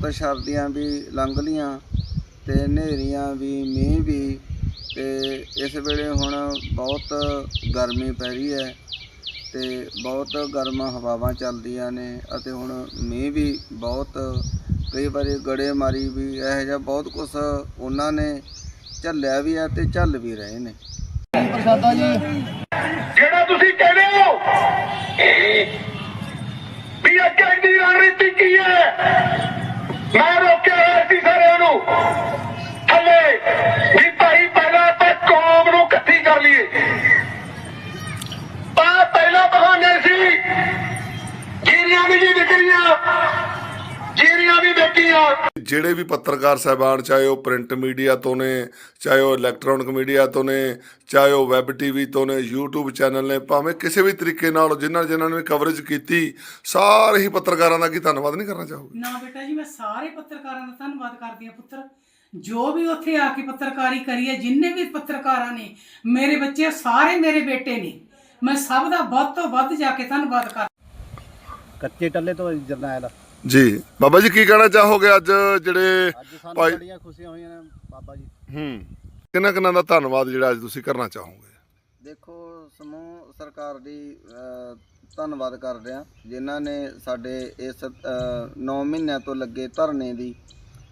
ਬਹੁਤ ਸਰਦੀਆਂ ਵੀ ਲੰਘ ਲੀਆਂ ਤੇ ਹਨੇਰੀਆਂ ਵੀ, ਮੀਂਹ ਵੀ ਤੇ ਇਸ ਵੇਲੇ ਹੁਣ ਬਹੁਤ ਗਰਮੀ ਪੈ ਰਹੀ ਹੈ ਤੇ ਬਹੁਤ ਗਰਮ ਹਵਾਵਾਂ ਚੱਲਦੀਆਂ ਨੇ ਅਤੇ ਹੁਣ ਮੀਂਹ ਵੀ ਬਹੁਤ, ਕਈ ਵਾਰੀ ਗੜੇਮਾਰੀ ਵੀ ਇਹੋ ਜਿਹਾ ਬਹੁਤ ਕੁਝ ਉਹਨਾਂ ਨੇ ਝੱਲਿਆ ਵੀ ਹੈ ਤੇ ਝੱਲ ਵੀ ਰਹੇ ਨੇ। ਜਿਹੜਾ ਤੁਸੀਂ ਕਹਿੰਦੇ ਹੋ ਵੀ ਅੱਗੇ ਦੀ ਰਣਨੀਤੀ ਕੀ ਹੈ ਮੈਂ ਰੋਕਿਆ ਹੋਇਆ ਸੀ ਸਾਰਿਆਂ ਨੂੰ। ਥੱਲੇ ਵੀ ਭਾਈ ਪਹਿਲਾਂ ਤਾਂ ਕੌਮ ਨੂੰ ਇਕੱਠੀ ਕਰ ਲਈਏ। ਆ ਪਹਿਲਾਂ ਬਹਾਨੇ ਸੀ। ਜੀਰੀਆਂ ਵੀ ਜੀ ਵਿਕਰੀਆਂ ਜੀਰੀਆਂ ਵੀ ਵੇਚੀਆਂ ਜਿਹੜੇ ਵੀ ਪੱਤਰਕਾਰ ਸਾਹਿਬਾਨ ਚਾਹੇ ਉਹ ਪ੍ਰਿੰਟ ਮੀਡੀਆ ਤੋਂ ਨੇ ਚਾਹੇ ਉਹ ਇਲੈਕਟ੍ਰੋਨਿਕ ਮੀਡੀਆ ਤੋਂ ਨੇ ਚਾਹੇ ਉਹ ਵੈਬ ਟੀਵੀ ਤੋਂ ਨੇ YouTube ਚੈਨਲ ਨੇ ਭਾਵੇਂ ਕਿਸੇ ਵੀ ਤਰੀਕੇ ਨਾਲ ਜਿਨ੍ਹਾਂ ਜਿਨ੍ਹਾਂ ਨੇ ਕਵਰੇਜ ਕੀਤੀ ਸਾਰੇ ਹੀ ਪੱਤਰਕਾਰਾਂ ਦਾ ਕੀ ਧੰਨਵਾਦ ਨਹੀਂ ਕਰਨਾ ਚਾਹੋਗੇ? ਨਾ ਬੇਟਾ ਜੀ ਮੈਂ ਸਾਰੇ ਪੱਤਰਕਾਰਾਂ ਦਾ ਧੰਨਵਾਦ ਕਰਦੀ ਹਾਂ ਪੁੱਤਰ। ਜੋ ਵੀ ਉੱਥੇ ਆ ਕੇ ਪੱਤਰਕਾਰੀ ਕਰੀ ਹੈ ਜਿੰਨੇ ਵੀ ਪੱਤਰਕਾਰਾਂ ਨੇ ਮੇਰੇ ਬੱਚੇ ਸਾਰੇ ਮੇਰੇ ਬੇਟੇ ਨੇ ਮੈਂ ਸਭ ਦਾ ਵੱਧ ਤੋਂ ਵੱਧ ਜਾ ਕੇ ਧੰਨਵਾਦ ਕਰ ਕੱਚੇ ਟੱਲੇ ਤੋਂ ਜਰਨੈਲ। ਜੀ। ਬਾਬਾ ਜੀ ਕੀ ਕਹਿਣਾ ਚਾਹੋਗੇ ਅੱਜ ਜਿਹੜੇ ਅੱਜ ਸਾਨੂੰ ਭਾਈ ਬੜੀਆਂ ਖੁਸ਼ੀਆਂ ਹੋਈਆਂ ਨੇ ਬਾਬਾ ਜੀ। ਹੂੰ। ਕਿੰਨਾ ਕਿੰਨਾ ਦਾ ਧੰਨਵਾਦ ਜਿਹੜਾ ਅੱਜ ਤੁਸੀਂ ਕਰਨਾ ਚਾਹੋਗੇ? ਦੇਖੋ ਸਮੂਹ ਸਰਕਾਰ ਦੀ ਧੰਨਵਾਦ ਕਰਦੇ ਹਾਂ ਜਿਨ੍ਹਾਂ ਨੇ ਸਾਡੇ ਇਸ 9 ਮਹੀਨਿਆਂ ਤੋਂ ਲੱਗੇ ਧਰਨੇ ਦੀ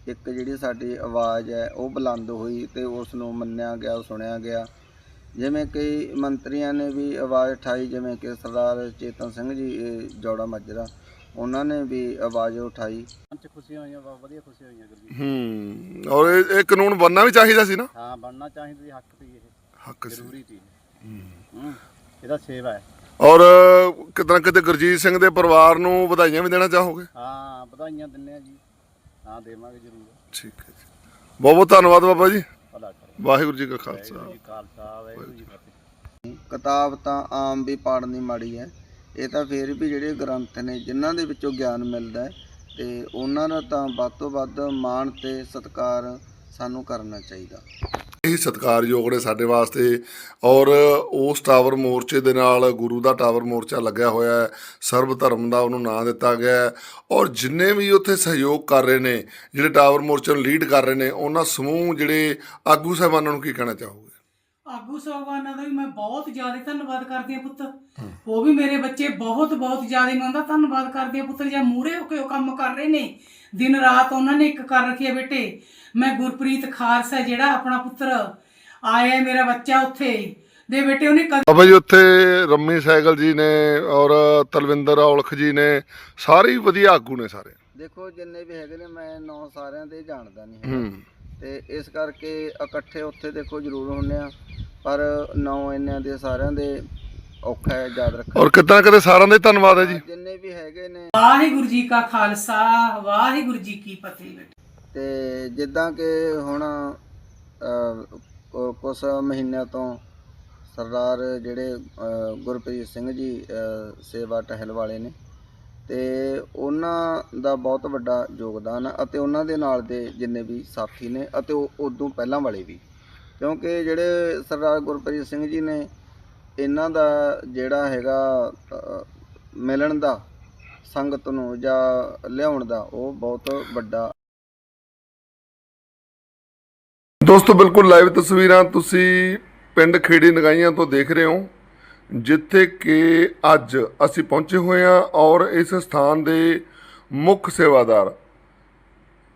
ਇੱਕ ਜਿਹੜੀ ਸਾਡੀ ਆਵਾਜ਼ ਹੈ ਉਹ ਬੁਲੰਦ ਹੋਈ ਤੇ ਉਸ ਨੂੰ ਮੰਨਿਆ ਗਿਆ ਸੁਣਿਆ ਗਿਆ। ਜਿਵੇਂ ਕਈ ਮੰਤਰੀਆਂ ਨੇ ਵੀ ਆਵਾਜ਼ ਉਠਾਈ ਜਿਵੇਂ ਕਿ ਸਰਦਾਰ ਚੇਤਨ ਸਿੰਘ ਜੀ ਇਹ ਜੋੜਾ ਮਾਜਰਾ। ਉਹਨਾਂ ਨੇ ਵੀ ਆਵਾਜ਼ ਉਠਾਈ। ਮਨ ਚ ਖੁਸ਼ੀਆਂ ਹੋਈਆਂ ਬਹੁਤ ਵਧੀਆ ਖੁਸ਼ੀਆਂ ਹੋਈਆਂ ਗੁਰੂ ਜੀ ਹੂੰ ਔਰ ਇਹ ਇਹ ਕਾਨੂੰਨ ਬਣਨਾ ਵੀ ਚਾਹੀਦਾ ਸੀ ਨਾ? ਹਾਂ ਬਣਨਾ ਚਾਹੀਦਾ ਸੀ ਹੱਕ ਸੀ ਇਹ। ਹੱਕ ਸੀ। ਜ਼ਰੂਰੀ ਸੀ। ਹੂੰ। ਇਹਦਾ ਸੇਵਾ ਹੈ। ਔਰ ਕਿਤਨਾ ਕਿਤੇ ਗੁਰਜੀਤ ਸਿੰਘ ਦੇ ਪਰਿਵਾਰ ਨੂੰ ਵਧਾਈਆਂ ਵੀ ਦੇਣਾ ਚਾਹੋਗੇ? ਹਾਂ ਵਧਾਈਆਂ ਦਿੰਨੇ ਆ ਜੀ। ਹਾਂ ਦੇਵਾਂਗੇ ਜ਼ਰੂਰ। ਠੀਕ ਹੈ ਜੀ। ਬਹੁਤ ਬਹੁਤ ਧੰਨਵਾਦ ਬਾਬਾ ਜੀ। ਭਲਾ ਕਰੋ। ਵਾਹਿਗੁਰੂ ਜੀ ਕਾ ਖਾਲਸਾ। ਵਾਹਿਗੁਰੂ ਜੀ ਖਾਲਸਾ ਵਾਹਿਗੁਰੂ ਜੀ ਕੀ ਫਤਿਹ। ਕਿਤਾਬ ਤਾਂ ਆਮ ਵੀ ਪੜ੍ਹਨੀ ਮਾੜੀ ਹੈ। ਇਹ ਤਾਂ ਫਿਰ ਵੀ ਜਿਹੜੇ ਗ੍ਰੰਥ ਨੇ, ਜਿਨ੍ਹਾਂ ਦੇ ਵਿੱਚੋਂ ਗਿਆਨ ਮਿਲਦਾ ਹੈ ਤੇ ਉਹਨਾਂ ਦਾ ਤਾਂ ਵੱਧ ਤੋਂ ਵੱਧ ਮਾਣ ਤੇ ਸਤਿਕਾਰ ਸਾਨੂੰ ਕਰਨਾ ਚਾਹੀਦਾ। ਇਹ ਸਤਿਕਾਰਯੋਗ ਨੇ ਸਾਡੇ ਵਾਸਤੇ ਔਰ ਉਸ ਟਾਵਰ ਮੋਰਚੇ ਦੇ ਨਾਲ ਗੁਰੂ ਦਾ ਟਾਵਰ ਮੋਰਚਾ ਲੱਗਿਆ ਹੋਇਆ ਹੈ, ਸਰਬ ਧਰਮ ਦਾ ਉਹਨੂੰ ਨਾਂ ਦਿੱਤਾ ਗਿਆ ਹੈ ਔਰ ਜਿੰਨੇ ਵੀ ਉੱਥੇ ਸਹਿਯੋਗ ਕਰ ਰਹੇ ਨੇ, ਜਿਹੜੇ ਟਾਵਰ ਮੋਰਚੇ ਨੂੰ ਲੀਡ ਕਰ ਰਹੇ ਨੇ, ਉਹਨਾਂ ਸਮੂਹ ਜਿਹੜੇ ਆਗੂ ਸਾਹਿਬਾਨਾਂ ਨੂੰ ਕੀ ਕਹਿਣਾ ਚਾਹੋਗੇ? ਆਗੂ ਸਹਿਬਾਨਾਂ ਦਾ ਵੀ ਮੈਂ ਬਹੁਤ ਜ਼ਿਆਦਾ ਧੰਨਵਾਦ ਕਰਦੀ ਹਾਂ ਪੁੱਤ। ਉਹ ਵੀ ਮੇਰੇ ਬੱਚੇ ਬਹੁਤ ਬਹੁਤ ਜ਼ਿਆਦਾ ਮੈਂ ਉਹਦਾ ਧੰਨਵਾਦ ਕਰਦੀ ਹਾਂ ਪੁੱਤਰ ਜਾਂ ਮੂਰੇ ਹੋ ਕੇ ਉਹ ਕੰਮ ਕਰ ਰਹੇ ਨੇ। ਦਿਨ ਰਾਤ ਉਹਨਾਂ ਨੇ ਇੱਕ ਕਰ ਰੱਖੀ ਹੈ ਬੇਟੇ। ਮੈਂ ਗੁਰਪ੍ਰੀਤ ਖਾਲਸਾ ਜਿਹੜਾ ਆਪਣਾ ਪੁੱਤਰ ਆਇਆ ਹੈ ਮੇਰਾ ਬੱਚਾ ਉੱਥੇ। ਦੇ ਬੇਟੇ ਉਹਨੇ ਕਦੇ ਬਾਬਾ ਜੀ ਉੱਥੇ ਰੰਮੀ ਸਾਈਕਲ ਜੀ ਨੇ ਔਰ ਤਲਵਿੰਦਰ ਔਲਖ ਜੀ ਨੇ। ਸਾਰੇ ਹੀ ਵਧੀਆ ਆਗੂ ਨੇ ਸਾਰੇ। ਦੇਖੋ ਜਿੰਨੇ ਵੀ ਹੈਗੇ ਨੇ ਮੈਂ ਨਾਂ ਸਾਰਿਆਂ ਦੇ ਜਾਣਦਾ ਨਹੀਂ। ਹੂੰ। ਤੇ ਇਸ ਕਰਕੇ ਇਕੱਠੇ ਉੱਥੇ ਦੇਖੋ ਜ਼ਰੂਰ ਹੁੰਨੇ ਆ। ਪਰ ਨਾਂ ਇੰਨਿਆਂ ਦੇ ਸਾਰਿਆਂ ਦੇ ਔਖਾ ਹੈ ਯਾਦ ਰੱਖਣਾ। ਔਰ ਕਿੱਦਾਂ ਕਦੇ ਸਾਰਿਆਂ ਦਾ ਹੀ ਧੰਨਵਾਦ ਹੈ ਜੀ। ਜਿੰਨੇ ਵੀ ਹੈਗੇ ਨੇ। ਵਾਹਿਗੁਰੂ ਜੀ ਕਾ ਖਾਲਸਾ ਵਾਹਿਗੁਰੂ ਜੀ ਕੀ ਫਤਿਹ ਤੇ ਜਿੱਦਾਂ ਕਿ ਹੁਣ ਅ, ਕੁ- ਕੁਛ ਮਹੀਨਿਆਂ ਤੋਂ ਸਰਦਾਰ ਜਿਹੜੇ ਗੁਰਪ੍ਰੀਤ ਸਿੰਘ ਜੀ ਸੇਵਾ ਟਹਿਲ ਵਾਲੇ ਨੇ ਤੇ ਉਹਨਾਂ ਦਾ ਬਹੁਤ ਵੱਡਾ ਯੋਗਦਾਨ ਹੈ ਅਤੇ ਉਹਨਾਂ ਦੇ ਨਾਲ ਦੇ ਜਿੰਨੇ ਵੀ ਸਾਥੀ ਨੇ ਅਤੇ ਉਹ ਉਦੋਂ ਪਹਿਲਾਂ ਵਾਲੇ ਵੀ। ਕਿਉਂਕਿ ਜਿਹੜੇ ਸਰਦਾਰ ਗੁਰਪ੍ਰੀਤ ਸਿੰਘ ਜੀ ਨੇ ਇਹਨਾਂ ਦਾ ਜਿਹੜਾ ਹੈਗਾ ਮਿਲਣ ਦਾ, ਸੰਗਤ ਨੂੰ ਜਾਂ ਲਿਆਉਣ ਦਾ ਉਹ ਬਹੁਤ ਵੱਡਾ ਦੋਸਤੋ, ਬਿਲਕੁਲ ਲਾਈਵ ਤਸਵੀਰਾਂ ਤੁਸੀਂ ਪਿੰਡ ਖੇੜੀ ਨਗਾਈਆਂ ਤੋਂ ਦੇਖ ਰਹੇ ਹੋ। ਜਿੱਥੇ ਕਿ ਅੱਜ ਅਸੀਂ ਪਹੁੰਚੇ ਹੋਏ ਹਾਂ ਔਰ ਇਸ ਸਥਾਨ ਦੇ ਮੁੱਖ ਸੇਵਾਦਾਰ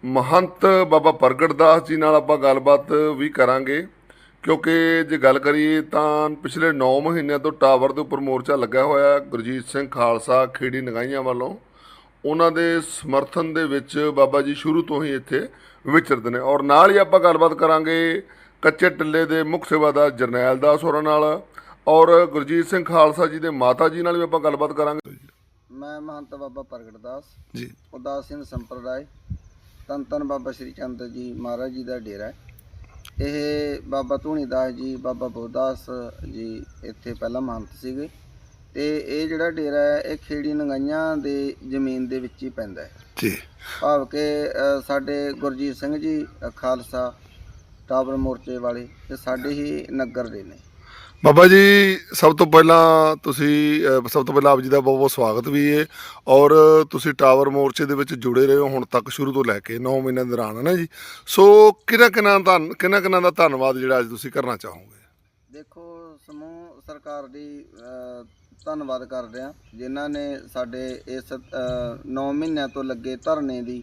ਮਹੰਤ ਬਾਬਾ ਪ੍ਰਗਟ ਦਾਸ ਜੀ ਨਾਲ ਆਪਾਂ ਗੱਲਬਾਤ ਵੀ ਕਰਾਂਗੇ। ਕਿਉਂਕਿ ਜੇ ਗੱਲ ਕਰੀਏ ਤਾਂ ਪਿਛਲੇ 9 ਮਹੀਨਿਆਂ ਤੋਂ ਟਾਵਰ ਦੇ ਉੱਪਰ ਮੋਰਚਾ ਲੱਗਾ ਹੋਇਆ ਗੁਰਜੀਤ ਸਿੰਘ ਖਾਲਸਾ ਖੇੜੀ ਨਗਾਈਆਂ ਵੱਲੋਂ। ਉਹਨਾਂ ਦੇ ਸਮਰਥਨ ਦੇ ਵਿੱਚ ਬਾਬਾ ਜੀ ਸ਼ੁਰੂ ਤੋਂ ਹੀ ਇੱਥੇ ਵਿਚਰਦੇ ਨੇ। ਔਰ ਨਾਲ ਹੀ ਆਪਾਂ ਗੱਲਬਾਤ ਕਰਾਂਗੇ ਕੱਚੇ ਟਿੱਲੇ ਦੇ ਮੁੱਖ ਸੇਵਾਦਾਰ ਜਰਨੈਲ ਦਾਸ ਹੋਰਾਂ ਨਾਲ। ਔਰ ਗੁਰਜੀਤ ਸਿੰਘ ਖਾਲਸਾ ਜੀ ਦੇ ਮਾਤਾ ਜੀ ਨਾਲ ਵੀ ਆਪਾਂ ਗੱਲਬਾਤ ਕਰਾਂਗੇ। ਮੈਂ ਮਹੰਤ ਬਾਬਾ ਪ੍ਰਗਟ ਦਾਸ। ਜੀ। ਉਦਾਸ ਸਿੰਘ ਸੰਪਰਦਾਇ ਧੰਨ ਧੰਨ ਬਾਬਾ ਸ਼੍ਰੀ ਚੰਦ ਜੀ ਮਹਾਰਾਜ ਜੀ ਦਾ ਡੇਰਾ ਹੈ। ਇਹ ਬਾਬਾ ਧੂਣੀ ਦਾਸ ਜੀ ਬਾਬਾ ਬੋਦਾਸ ਜੀ ਇੱਥੇ ਪਹਿਲਾਂ ਮਹੰਤ ਸੀਗੇ। ਤੇ ਇਹ ਜਿਹੜਾ ਡੇਰਾ ਹੈ ਇਹ ਖੇੜੀ ਨਗਾਈਆਂ ਦੇ ਜ਼ਮੀਨ ਦੇ ਵਿੱਚ ਹੀ ਪੈਂਦਾ ਹੈ। ਜੀ। ਭਾਵ ਕਿ ਸਾਡੇ ਗੁਰਜੀਤ ਸਿੰਘ ਜੀ ਖਾਲਸਾ ਟਾਵਰ ਮੋਰਚੇ ਵਾਲੇ ਤੇ ਸਾਡੇ ਹੀ ਨਗਰ ਦੇ ਨੇ। ਬਾਬਾ ਜੀ, ਸਭ ਤੋਂ ਪਹਿਲਾਂ ਤੁਸੀਂ ਸਭ ਤੋਂ ਪਹਿਲਾਂ ਆਪ ਜੀ ਦਾ ਬਹੁਤ ਬਹੁਤ ਸਵਾਗਤ ਵੀ ਹੈ ਔਰ ਤੁਸੀਂ ਟਾਵਰ ਮੋਰਚੇ ਦੇ ਵਿੱਚ ਜੁੜੇ ਰਹੇ ਹੋ ਹੁਣ ਤੱਕ ਸ਼ੁਰੂ ਤੋਂ ਲੈ ਕੇ 9 ਮਹੀਨਿਆਂ ਦੌਰਾਨ, ਹੈ ਨਾ ਜੀ? ਸੋ ਕਿਹਨਾਂ ਕਿਹਨਾਂ ਦਾ ਕਿਹਨਾਂ ਕਿਹਨਾਂ ਦਾ ਧੰਨਵਾਦ ਜਿਹੜਾ ਅੱਜ ਤੁਸੀਂ ਕਰਨਾ ਚਾਹੋਗੇ? ਦੇਖੋ, ਸਮੂਹ ਸਰਕਾਰ ਦੀ ਧੰਨਵਾਦ ਕਰਦੇ ਆ ਜਿਨ੍ਹਾਂ ਨੇ ਸਾਡੇ ਇਸ 9 ਮਹੀਨਿਆਂ ਤੋਂ ਲੱਗੇ ਧਰਨੇ ਦੀ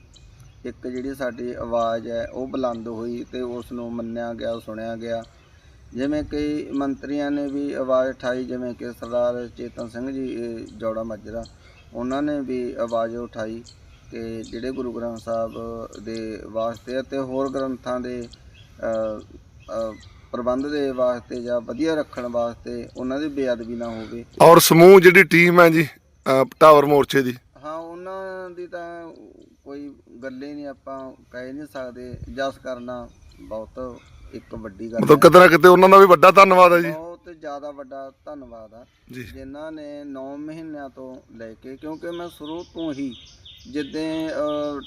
ਇੱਕ ਜਿਹੜੀ ਸਾਡੀ ਆਵਾਜ਼ ਹੈ, ਉਹ ਬੁਲੰਦ ਹੋਈ ਤੇ ਉਸ ਨੂੰ ਮੰਨਿਆ ਗਿਆ, ਸੁਣਿਆ ਗਿਆ। ਜਿਵੇਂ ਕਈ ਮੰਤਰੀਆਂ ਨੇ ਵੀ ਆਵਾਜ਼ ਉਠਾਈ ਜਿਵੇਂ ਕਿ ਸਰਦਾਰ ਚੇਤਨ ਸਿੰਘ ਜੀ ਇਹ ਜੋੜਾ ਮਾਜਰਾ ਉਹਨਾਂ ਨੇ ਵੀ ਆਵਾਜ਼ ਉਠਾਈ ਕਿ ਜਿਹੜੇ ਗੁਰੂ ਗ੍ਰੰਥ ਸਾਹਿਬ ਦੇ ਵਾਸਤੇ ਅਤੇ ਹੋਰ ਗ੍ਰੰਥਾਂ ਦੇ ਪ੍ਰਬੰਧ ਦੇ ਵਾਸਤੇ ਜਾਂ ਵਧੀਆ ਰੱਖਣ ਵਾਸਤੇ ਉਹਨਾਂ ਦੀ ਬੇਅਦਬੀ ਨਾ ਹੋਵੇ। ਔਰ ਸਮੂਹ ਜਿਹੜੀ ਟੀਮ ਹੈ ਜੀ ਟਾਵਰ ਮੋਰਚੇ ਦੀ। ਹਾਂ ਉਹਨਾਂ ਦੀ ਤਾਂ ਕੋਈ ਗੱਲ ਨਹੀਂ ਆਪਾਂ ਕਹਿ ਨਹੀਂ ਸਕਦੇ ਜਸ ਕਰਨਾ ਬਹੁਤ ਇੱਕ ਵੱਡੀ ਗੱਲ ਮਤਲਬ ਹੈ। ਕਿਤੇ ਨਾ ਕਿਤੇ ਉਹਨਾਂ ਦਾ ਵੀ ਵੱਡਾ ਧੰਨਵਾਦ ਹੈ ਜੀ। ਬਹੁਤ ਜ਼ਿਆਦਾ ਵੱਡਾ ਧੰਨਵਾਦ ਆ। ਜੀ। ਜਿਨ੍ਹਾਂ ਨੇ 9 ਮਹੀਨਿਆਂ ਤੋਂ ਲੈ ਕੇ ਕਿਉਂਕਿ ਮੈਂ ਸ਼ੁਰੂ ਤੋਂ ਹੀ ਜਿੱਦਾਂ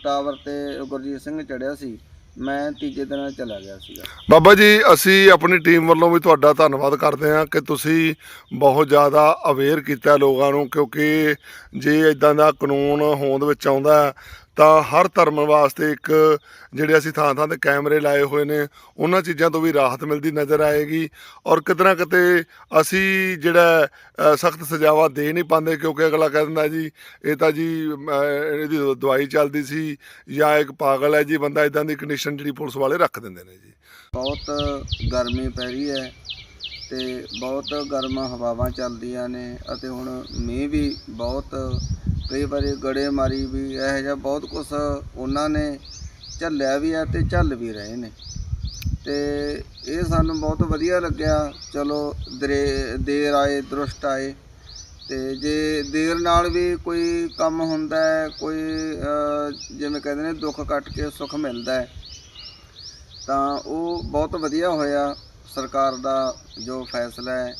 ਟਾਵਰ ਤੇ ਗੁਰਜੀਤ ਸਿੰਘ ਚੜਿਆ ਸੀ ਮੈਂ ਤੀਜੇ ਦਿਨ ਚਲਾ ਗਿਆ ਸੀਗਾ। ਬਾਬਾ ਜੀ ਅਸੀਂ ਆਪਣੀ ਟੀਮ ਵੱਲੋਂ ਵੀ ਤੁਹਾਡਾ ਧੰਨਵਾਦ ਕਰਦੇ ਹਾਂ ਕਿ ਤੁਸੀਂ ਬਹੁਤ ਜ਼ਿਆਦਾ ਅਵੇਅਰ ਕੀਤਾ ਲੋਕਾਂ ਨੂੰ ਕਿਉਂਕਿ ਜੇ ਇਦਾਂ ਦਾ ਕਾਨੂੰਨ ਹੋਂਦ ਵਿੱਚ ਆਉਂਦਾ ਤਾਂ ਹਰ ਧਰਮ ਵਾਸਤੇ ਇੱਕ ਜਿਹੜੇ ਅਸੀਂ ਥਾਂ ਥਾਂ ਤੇ ਕੈਮਰੇ ਲਾਏ ਹੋਏ ਨੇ, ਉਹਨਾਂ ਚੀਜ਼ਾਂ ਤੋਂ ਵੀ ਰਾਹਤ ਮਿਲਦੀ ਨਜ਼ਰ ਆਏਗੀ। ਔਰ ਕਿਤੇ ਨਾ ਕਿਤੇ ਅਸੀਂ ਜਿਹੜਾ ਸਖਤ ਸਜ਼ਾਵਾ ਦੇ ਨਹੀਂ ਪਾਉਂਦੇ, ਕਿਉਂਕਿ ਅਗਲਾ ਕਹਿ ਦਿੰਦਾ ਜੀ, ਇਹ ਤਾਂ ਜੀ ਇਹਦੀ ਦਵਾਈ ਚੱਲਦੀ ਸੀ ਜਾਂ ਇੱਕ ਪਾਗਲ ਹੈ ਜੀ, ਬੰਦਾ ਇਦਾਂ ਦੀ ਕੰਡੀਸ਼ਨ ਜਿਹੜੀ ਪੁਲਿਸ ਵਾਲੇ ਰੱਖ ਦਿੰਦੇ ਨੇ ਜੀ। ਬਹੁਤ ਗਰਮੀ ਪੈ ਰਹੀ ਹੈ ਤੇ ਬਹੁਤ ਗਰਮ ਹਵਾਵਾਂ ਚੱਲਦੀਆਂ ਨੇ ਅਤੇ ਹੁਣ ਮੀਂਹ ਵੀ ਬਹੁਤ ਕਈ ਵਾਰੀ ਗੜੇ ਮਾਰੀ ਵੀ ਇਹੋ ਜਿਹਾ ਬਹੁਤ ਕੁਝ ਉਹਨਾਂ ਨੇ ਝੱਲਿਆ ਵੀ ਹੈ ਤੇ ਝੱਲ ਵੀ ਰਹੇ ਨੇ। ਤੇ ਇਹ ਸਾਨੂੰ ਬਹੁਤ ਵਧੀਆ ਲੱਗਿਆ। ਚਲੋ, ਦਰੇ, ਦੇਰ ਆਏ ਦਰੁਸਤ ਆਏ। ਤੇ ਜੇ ਦੇਰ ਨਾਲ ਵੀ ਕੋਈ ਕੰਮ ਹੁੰਦਾ ਹੈ, ਕੋਈ ਜਿਵੇਂ ਕਹਿੰਦੇ ਨੇ, ਦੁੱਖ ਕੱਟ ਕੇ ਸੁੱਖ ਮਿਲਦਾ ਹੈ, ਤਾਂ ਉਹ ਬਹੁਤ ਵਧੀਆ ਹੋਇਆ। ਸਰਕਾਰ ਦਾ ਜੋ ਫੈਸਲਾ ਹੈ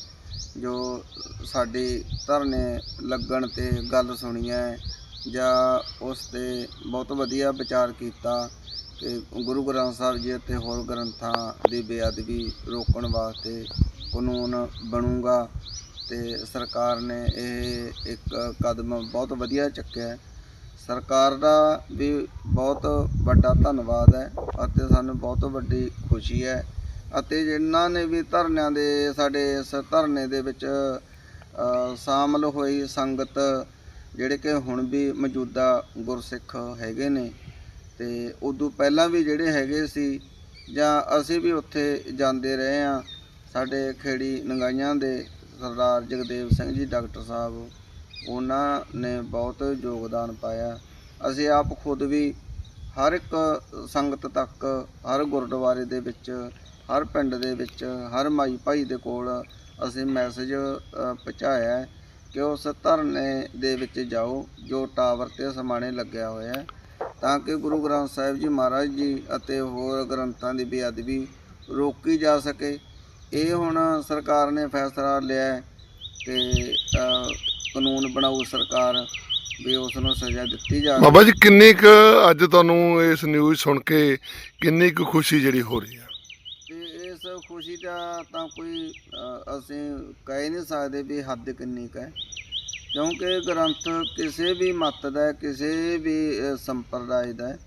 ਜੋ ਸਾਡੀ ਧਰਨੇ ਲੱਗਣ ਤੇ ਗੱਲ ਸੁਣੀ ਹੈ ਜਾਂ ਉਸ ਤੇ ਬਹੁਤ ਵਧੀਆ ਵਿਚਾਰ ਕੀਤਾ ਕਿ ਗੁਰੂ ਗ੍ਰੰਥ ਸਾਹਿਬ ਜੀ ਅਤੇ ਹੋਰ ਗ੍ਰੰਥਾਂ ਦੀ ਬੇਅਦਬੀ ਰੋਕਣ ਵਾਸਤੇ ਕਾਨੂੰਨ ਬਣੂਗਾ ਤੇ ਸਰਕਾਰ ਨੇ ਇਹ ਇੱਕ ਕਦਮ ਬਹੁਤ ਵਧੀਆ ਚੱਕਿਆ ਸਰਕਾਰ ਦਾ ਵੀ ਬਹੁਤ ਵੱਡਾ ਧੰਨਵਾਦ ਹੈ ਅਤੇ ਸਾਨੂੰ ਬਹੁਤ ਵੱਡੀ ਖੁਸ਼ੀ ਹੈ ਅਤੇ ਜਿਨ੍ਹਾਂ ਨੇ ਵੀ ਧਰਨਿਆਂ ਦੇ ਸਾਡੇ ਇਸ ਧਰਨੇ ਦੇ ਵਿੱਚ ਅ, ਸ਼ਾਮਲ ਹੋਈ ਸੰਗਤ ਜਿਹੜੇ ਕਿ ਹੁਣ ਵੀ ਮੌਜੂਦਾ ਗੁਰਸਿੱਖ ਹੈਗੇ ਨੇ। ਤੇ ਉਦੋਂ ਪਹਿਲਾਂ ਵੀ ਜਿਹੜੇ ਹੈਗੇ ਸੀ ਜਾਂ ਅਸੀਂ ਵੀ ਉੱਥੇ ਜਾਂਦੇ ਰਹੇ ਆ ਸਾਡੇ ਖੇੜੀ ਨੰਗਾਈਆਂ ਦੇ ਸਰਦਾਰ ਜਗਦੇਵ ਸਿੰਘ ਜੀ ਡਾਕਟਰ ਸਾਹਿਬ ਉਹਨਾਂ ਨੇ ਬਹੁਤ ਯੋਗਦਾਨ ਪਾਇਆ। ਅਸੀਂ ਆਪ ਖੁਦ ਵੀ ਹਰ ਇੱਕ ਸੰਗਤ ਤੱਕ, ਹਰ ਗੁਰਦੁਆਰੇ ਦੇ ਵਿੱਚ, ਹਰ ਪਿੰਡ ਦੇ ਵਿੱਚ, ਹਰ ਮਾਈ ਭਾਈ ਦੇ ਕੋਲ ਅਸੀਂ ਮੈਸੇਜ ਪਹੁੰਚਾਇਆ ਕਿ ਉਸ ਧਰਨੇ ਦੇ ਵਿੱਚ ਜਾਓ ਜੋ ਟਾਵਰ ਤੇ ਸਮਾਣੇ ਲੱਗਿਆ ਹੋਇਆ ਹੈ, ਤਾਂ ਕਿ ਗੁਰੂ ਗ੍ਰੰਥ ਸਾਹਿਬ ਜੀ ਮਹਾਰਾਜ ਜੀ ਅਤੇ ਹੋਰ ਗ੍ਰੰਥਾਂ ਦੀ ਬੇਅਦਬੀ ਰੋਕੀ ਜਾ ਸਕੇ। ਇਹ ਹੁਣ ਸਰਕਾਰ ਨੇ ਫੈਸਲਾ ਲਿਆ ਹੈ ਕਿ ਕਾਨੂੰਨ ਬਣਾਉ ਸਰਕਾਰ ਵੀ ਉਸ ਨੂੰ ਸਜ਼ਾ ਦਿੱਤੀ ਜਾ ਬਾਬਾ ਜੀ ਕਿੰਨੀ ਕੁ ਅੱਜ ਤੁਹਾਨੂੰ ਇਸ ਨਿਊਜ਼ ਸੁਣ ਕੇ ਕਿੰਨੀ ਕੁ ਖੁਸ਼ੀ ਜਿਹੜੀ ਹੋ ਰਹੀ ਹੈ ਤੇ ਇਸ ਖੁਸ਼ੀ ਦਾ ਤਾਂ ਕੋਈ ਅ, ਅਸੀਂ ਕਹਿ ਨਹੀਂ ਸਕਦੇ ਵੀ ਹੱਦ ਕਿੰਨੀ ਕੁ ਹੈ। ਕਿਉਂਕਿ ਗ੍ਰੰਥ ਕਿਸੇ ਵੀ ਮਤ ਦਾ ਹੈ, ਕਿਸੇ ਵੀ ਅ, ਸੰਪਰਦਾਇ ਦਾ ਹੈ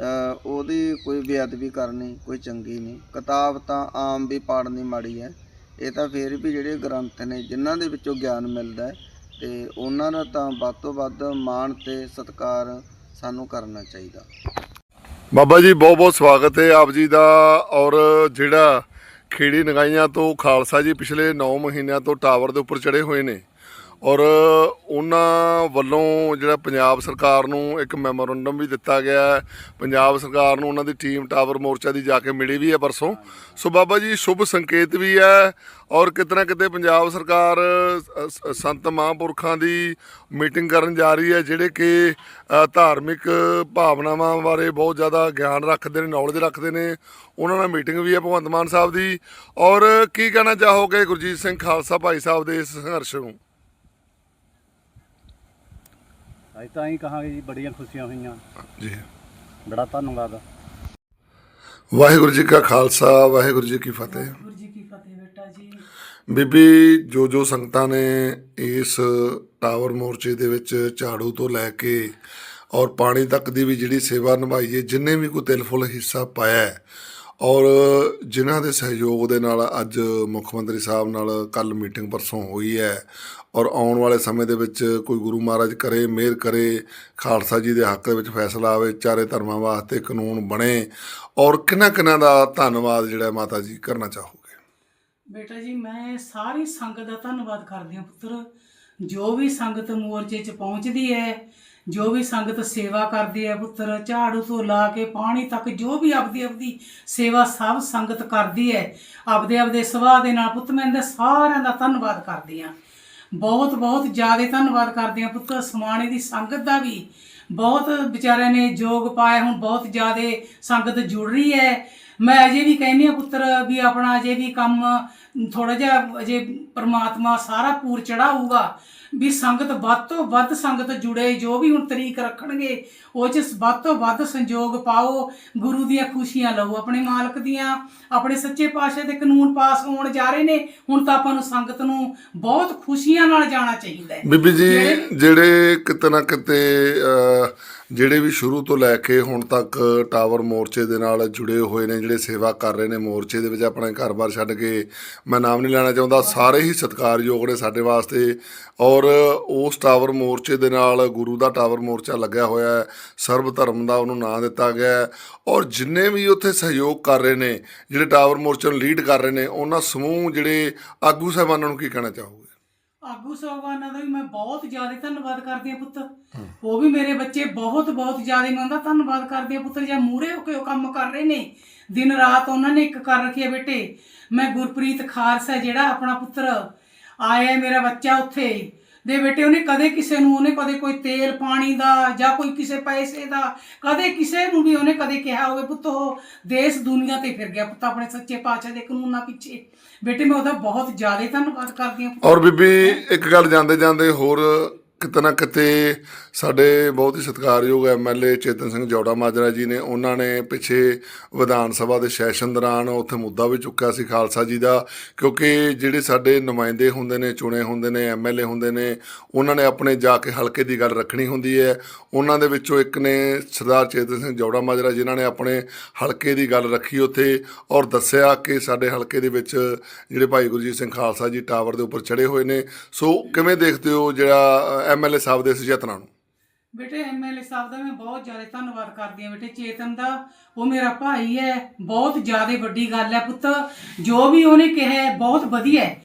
ਅ, ਉਹਦੀ ਕੋਈ ਬੇਅਦਬੀ ਕਰਨੀ ਕੋਈ ਚੰਗੀ ਨਹੀਂ। ਕਿਤਾਬ ਤਾਂ ਆਮ ਵੀ ਪਾੜਨੀ ਮਾੜੀ ਹੈ। ਇਹ ਤਾਂ ਫਿਰ ਵੀ ਜਿਹੜੇ ਗ੍ਰੰਥ ਨੇ ਜਿਨ੍ਹਾਂ ਦੇ ਵਿੱਚੋਂ ਗਿਆਨ ਮਿਲਦਾ ਹੈ ਤੇ ਉਹਨਾਂ ਦਾ ਤਾਂ ਵੱਧ ਤੋਂ ਵੱਧ ਮਾਣ ਤੇ ਸਤਿਕਾਰ ਸਾਨੂੰ ਕਰਨਾ ਚਾਹੀਦਾ। ਬਾਬਾ ਜੀ, ਬਹੁਤ ਬਹੁਤ ਸਵਾਗਤ ਹੈ ਆਪ ਜੀ ਦਾ ਔਰ ਜਿਹੜਾ ਖੇੜੀ ਨਗਾਈਆਂ ਤੋਂ ਖਾਲਸਾ ਜੀ ਪਿਛਲੇ 9 ਮਹੀਨਿਆਂ ਤੋਂ ਟਾਵਰ ਦੇ ਉੱਪਰ ਚੜੇ ਹੋਏ ਨੇ। ਔਰ ਉਹਨਾਂ ਵੱਲੋਂ ਜਿਹੜਾ ਪੰਜਾਬ ਸਰਕਾਰ ਨੂੰ ਇੱਕ ਮੈਮੋਰੰਡਮ ਵੀ ਦਿੱਤਾ ਗਿਆ ਪੰਜਾਬ ਸਰਕਾਰ ਨੂੰ ਉਹਨਾਂ ਦੀ ਟੀਮ ਟਾਵਰ ਮੋਰਚਾ ਦੀ ਜਾ ਕੇ ਮਿਲੀ ਵੀ ਹੈ ਪਰਸੋਂ। ਸੋ ਬਾਬਾ ਜੀ, ਸ਼ੁਭ ਸੰਕੇਤ ਵੀ ਹੈ ਔਰ ਕਿਤੇ ਨਾ ਕਿਤੇ ਪੰਜਾਬ ਸਰਕਾਰ ਸੰਤ ਮਹਾਂਪੁਰਖਾਂ ਦੀ ਮੀਟਿੰਗ ਕਰਨ ਜਾ ਰਹੀ ਹੈ, ਜਿਹੜੇ ਕਿ ਧਾਰਮਿਕ ਭਾਵਨਾਵਾਂ ਬਾਰੇ ਬਹੁਤ ਜ਼ਿਆਦਾ ਗਿਆਨ ਰੱਖਦੇ ਨੇ ਨੌਲੇਜ ਰੱਖਦੇ ਨੇ। ਉਹਨਾਂ ਨਾਲ ਮੀਟਿੰਗ ਵੀ ਹੈ ਭਗਵੰਤ ਮਾਨ ਸਾਹਿਬ ਦੀ। ਔਰ ਕੀ ਕਹਿਣਾ ਚਾਹੋਗੇ ਗੁਰਜੀਤ ਸਿੰਘ ਖਾਲਸਾ ਭਾਈ ਸਾਹਿਬ ਦੇ ਇਸ ਸੰਘਰਸ਼ ਨੂੰ? ਅੱਜ ਤਾਂ ਹੀ ਕਹਾਂਗੇ ਜੀ ਬੜੀਆਂ ਖੁਸ਼ੀਆਂ ਹੋਈਆਂ। ਜੀ। ਬੜਾ ਧੰਨਵਾਦ। ਵਾਹਿਗੁਰੂ ਜੀ ਕਾ ਖਾਲਸਾ ਵਾਹਿਗੁਰੂ ਜੀ ਕੀ ਫਤਿਹ। ਗੁਰੂ ਜੀ ਕੀ ਫਤਿਹ ਬੇਟਾ ਜੀ। ਬੀਬੀ ਜੋ ਜੋ ਸੰਗਤਾਂ ਨੇ ਇਸ ਟਾਵਰ ਮੋਰਚੇ ਦੇ ਵਿੱਚ ਝਾੜੂ ਤੋਂ ਲੈ ਕੇ ਔਰ ਪਾਣੀ ਤੱਕ ਦੀ ਵੀ ਜਿਹੜੀ ਸੇਵਾ ਨਿਭਾਈ ਹੈ ਜਿੰਨੇ ਵੀ ਕੋਈ ਤਿਲਫੁਲ ਹਿੱਸਾ ਪਾਇਆ ਹੈ ਔਰ ਜਿਨ੍ਹਾਂ ਦੇ ਸਹਿਯੋਗ ਦੇ ਨਾਲ ਅੱਜ ਮੁੱਖ ਮੰਤਰੀ ਸਾਹਿਬ ਨਾਲ ਕੱਲ ਮੀਟਿੰਗ ਪਰਸੋਂ ਹੋਈ ਹੈ ਔਰ ਆਉਣ ਵਾਲੇ ਸਮੇਂ ਦੇ ਵਿੱਚ ਕੋਈ ਗੁਰੂ ਮਹਾਰਾਜ ਕਰੇ, ਮਿਹਰ ਕਰੇ, ਖਾਲਸਾ ਜੀ ਦੇ ਹੱਕ ਦੇ ਵਿੱਚ ਫੈਸਲਾ ਆਵੇ, ਚਾਰੇ ਧਰਮਾਂ ਵਾਸਤੇ ਕਾਨੂੰਨ ਬਣੇ ਔਰ ਕਿੰਨਾ ਕਿੰਨਾ ਦਾ ਧੰਨਵਾਦ ਜਿਹੜਾ ਮਾਤਾ ਜੀ ਕਰਨਾ ਚਾਹੋਗੇ? ਬੇਟਾ ਜੀ, ਮੈਂ ਸਾਰੀ ਸੰਗਤ ਦਾ ਧੰਨਵਾਦ ਕਰਦੀ ਹਾਂ ਪੁੱਤਰ। ਜੋ ਵੀ ਸੰਗਤ ਮੋਰਚੇ 'ਚ ਪਹੁੰਚਦੀ ਹੈ ਜੋ ਵੀ ਸੰਗਤ ਸੇਵਾ ਕਰਦੀ ਹੈ ਪੁੱਤਰ, ਝਾੜੂ ਤੋਂ ਲਾ ਕੇ, ਪਾਣੀ ਤੱਕ ਜੋ ਵੀ ਆਪਦੀ ਆਪਦੀ ਸੇਵਾ ਸਭ ਸੰਗਤ ਕਰਦੀ ਹੈ, ਆਪਦੇ ਆਪਦੇ ਸੁਭਾਅ ਦੇ ਨਾਲ ਪੁੱਤ, ਮੈਂ ਇਹਦਾ ਸਾਰਿਆਂ ਦਾ ਧੰਨਵਾਦ ਕਰਦੀ ਹਾਂ। ਬਹੁਤ ਬਹੁਤ ਜ਼ਿਆਦਾ ਧੰਨਵਾਦ ਕਰਦੀ ਹਾਂ ਪੁੱਤਰ ਸਮਾਣੇ ਦੀ ਸੰਗਤ ਦਾ ਵੀ। ਬਹੁਤ ਵਿਚਾਰਿਆਂ ਨੇ ਯੋਗ ਪਾਇਆ, ਹੁਣ ਬਹੁਤ ਜ਼ਿਆਦਾ ਸੰਗਤ ਜੁੜ ਰਹੀ ਹੈ। ਮੈਂ ਅਜੇ ਵੀ ਕਹਿੰਦੀ ਆ ਪੁੱਤਰ, ਵੀ ਆਪਣਾ ਅਜੇ ਵੀ ਕੰਮ ਥੋੜਾ ਜਿਹਾ ਅਜੇ ਪ੍ਰਮਾਤਮਾ ਸਾਰਾ ਪੂਰ ਚੜਾਊਗਾ ਵੀ ਸੰਗਤ ਵੱਧ ਤੋਂ ਵੱਧ ਸੰਗਤ ਜੁੜੇ ਜੋ ਵੀ ਹੁਣ ਤਰੀਕ ਰੱਖਣਗੇ ਉਹ ਚ ਵੱਧ ਤੋਂ ਵੱਧ ਸੰਯੋਗ ਪਾਓ ਗੁਰੂ ਦੀਆਂ ਖੁਸ਼ੀਆਂ ਲਓ। ਆਪਣੇ ਮਾਲਕ ਦੀਆਂ ਆਪਣੇ ਸੱਚੇ ਪਾਤਸ਼ਾਹ ਦੇ ਕਾਨੂੰਨ ਪਾਸ ਹੋਣ ਜਾ ਰਹੇ ਨੇ ਹੁਣ ਤਾਂ ਆਪਾਂ ਨੂੰ ਸੰਗਤ ਨੂੰ ਬਹੁਤ ਖੁਸ਼ੀਆਂ ਨਾਲ ਜਾਣਾ ਚਾਹੀਦਾ ਹੈ। ਬੀਬੀ ਜੀ ਜਿਹੜੇ ਕਿਤੇ ਨਾ ਕਿਤੇ ਜਿਹੜੇ ਵੀ ਸ਼ੁਰੂ ਤੋਂ ਲੈ ਕੇ ਹੁਣ ਤੱਕ ਟਾਵਰ ਮੋਰਚੇ ਦੇ ਨਾਲ ਜੁੜੇ ਹੋਏ ਨੇ ਜਿਹੜੇ ਸੇਵਾ ਕਰ ਰਹੇ ਨੇ ਮੋਰਚੇ ਦੇ ਵਿੱਚ ਆਪਣਾ ਘਰ-ਬਾਰ ਛੱਡ ਕੇ ਮੈਂ ਨਾਮ ਨਹੀਂ ਲੈਣਾ ਚਾਹੁੰਦਾ, ਸਾਰੇ ਹੀ ਸਤਿਕਾਰਯੋਗ ਨੇ ਸਾਡੇ ਵਾਸਤੇ। ਔਰ ਉਸ ਟਾਵਰ ਮੋਰਚੇ ਦੇ ਨਾਲ ਗੁਰੂ ਦਾ ਟਾਵਰ ਮੋਰਚਾ ਲੱਗਿਆ ਹੋਇਆ ਹੈ, ਸਰਬ ਧਰਮ ਦਾ ਉਹਨੂੰ ਨਾਂ ਦਿੱਤਾ ਗਿਆ ਹੈ। ਔਰ ਜਿੰਨੇ ਵੀ ਉੱਥੇ ਸਹਿਯੋਗ ਕਰ ਰਹੇ ਨੇ, ਜਿਹੜੇ ਟਾਵਰ ਮੋਰਚੇ ਨੂੰ ਲੀਡ ਕਰ ਰਹੇ ਨੇ, ਉਹਨਾਂ ਸਮੂਹ ਜਿਹੜੇ ਆਗੂ ਸਾਹਿਬਾਨਾਂ ਨੂੰ ਕੀ ਕਹਿਣਾ ਚਾਹੋਗੇ? ਆਗੂ ਸਾਹਿਬਾਨਾਂ ਦਾ ਵੀ ਮੈਂ ਬਹੁਤ ਜ਼ਿਆਦਾ ਧੰਨਵਾਦ ਕਰਦੀ ਹਾਂ ਪੁੱਤ। ਉਹ ਵੀ ਮੇਰੇ ਬੱਚੇ ਬਹੁਤ ਬਹੁਤ ਜ਼ਿਆਦਾ ਮੈਂ ਉਹਦਾ ਧੰਨਵਾਦ ਕਰਦੀ ਹਾਂ ਪੁੱਤਰ ਜਾਂ ਮੂਰੇ ਹੋ ਕੇ ਉਹ ਕੰਮ ਕਰ ਰਹੇ ਨੇ। ਦਿਨ ਰਾਤ ਉਹਨਾਂ ਨੇ ਇੱਕ ਕਰ ਰੱਖੀ ਹੈ ਬੇਟੇ। ਮੈਂ ਗੁਰਪ੍ਰੀਤ ਖਾਰਸ ਹੈ ਜਿਹੜਾ ਆਪਣਾ ਪੁੱਤਰ ਆਇਆ ਮੇਰਾ ਬੱਚਾ ਉੱਥੇ। ਦੇ ਬੇਟੇ, ਉਹਨੇ ਕਦੇ ਕਿਸੇ ਨੂੰ, ਉਹਨੇ ਕਦੇ ਕੋਈ ਤੇਲ ਪਾਣੀ ਦਾ ਜਾਂ ਕੋਈ ਕਿਸੇ ਪੈਸੇ ਦਾ, ਕਦੇ ਕਿਸੇ ਨੂੰ ਵੀ ਉਹਨੇ ਕਦੇ ਕਿਹਾ ਹੋਵੇ, ਪੁੱਤ, ਉਹ ਦੇਸ਼ ਦੁਨੀਆ ਤੇ ਫਿਰ ਗਿਆ, ਪੁੱਤ, ਆਪਣੇ ਸੱਚੇ ਪਾਤਸ਼ਾਹ ਦੇ ਕਾਨੂੰਨਾਂ ਪਿੱਛੇ। ਬੇਟੇ, ਮੈਂ ਉਹਦਾ ਬਹੁਤ ਜ਼ਿਆਦਾ ਧੰਨਵਾਦ ਕਰਦੀ ਹਾਂ ਔਰ ਬੀਬੀ, ਇੱਕ ਗੱਲ ਜਾਂਦੇ ਜਾਂਦੇ ਹੋਰ ਕਿਤੇ ਨਾ ਕਿਤੇ ਸਾਡੇ ਬਹੁਤ ਹੀ ਸਤਿਕਾਰਯੋਗ ਐਮਐਲਏ ਚੇਤਨ ਸਿੰਘ ਜੌੜਾ ਮਾਜਰਾ ਜੀ ਨੇ, ਉਹਨਾਂ ਨੇ ਪਿੱਛੇ ਵਿਧਾਨ ਸਭਾ ਦੇ ਸੈਸ਼ਨ ਦੌਰਾਨ ਉੱਥੇ ਮੁੱਦਾ ਵੀ ਚੁੱਕਿਆ ਸੀ ਖਾਲਸਾ ਜੀ ਦਾ, ਕਿਉਂਕਿ ਜਿਹੜੇ ਸਾਡੇ ਨੁਮਾਇੰਦੇ ਹੁੰਦੇ ਨੇ, ਚੁਣੇ ਹੁੰਦੇ ਨੇ ਐਮਐਲਏ ਹੁੰਦੇ ਨੇ, ਉਹਨਾਂ ਨੇ ਆਪਣੇ ਜਾ ਕੇ ਹਲਕੇ ਦੀ ਗੱਲ ਰੱਖਣੀ ਹੁੰਦੀ ਹੈ। ਉਹਨਾਂ ਦੇ ਵਿੱਚੋਂ ਇੱਕ ਨੇ ਸਰਦਾਰ ਚੇਤਨ ਸਿੰਘ ਜੌੜਾ ਮਾਜਰਾ, ਜਿਨ੍ਹਾਂ ਨੇ ਆਪਣੇ ਹਲਕੇ ਦੀ ਗੱਲ ਰੱਖੀ ਉੱਥੇ ਔਰ ਦੱਸਿਆ ਕਿ ਸਾਡੇ ਹਲਕੇ ਦੇ ਵਿੱਚ ਜਿਹੜੇ ਭਾਈ ਗੁਰਜੀਤ ਸਿੰਘ ਖਾਲਸਾ ਜੀ ਟਾਵਰ ਦੇ ਉੱਪਰ ਚੜੇ ਹੋਏ ਨੇ। ਸੋ ਕਿਵੇਂ ਦੇਖਦੇ ਹੋ ਜਿਹੜਾ ਐਮਐਲਏ ਸਾਹਿਬ ਦੇ ਇਸ ਯਤਨਾਂ ਨੂੰ। ਬੇਟੇ ਐਮਐਲਏ ਸਾਹਿਬ ਦਾ ਮੈਂ ਬਹੁਤ ਜ਼ਿਆਦਾ ਧੰਨਵਾਦ ਕਰਦੀ ਹਾਂ ਬੇਟੇ। ਚੇਤਨ ਦਾ ਉਹ ਮੇਰਾ ਭਾਈ ਹੈ ਬਹੁਤ ਜ਼ਿਆਦਾ ਵੱਡੀ ਗੱਲ ਹੈ ਪੁੱਤ। ਜੋ ਵੀ ਉਹਨੇ ਕਿਹਾ ਹੈ, ਬਹੁਤ ਵਧੀਆ ਹੈ।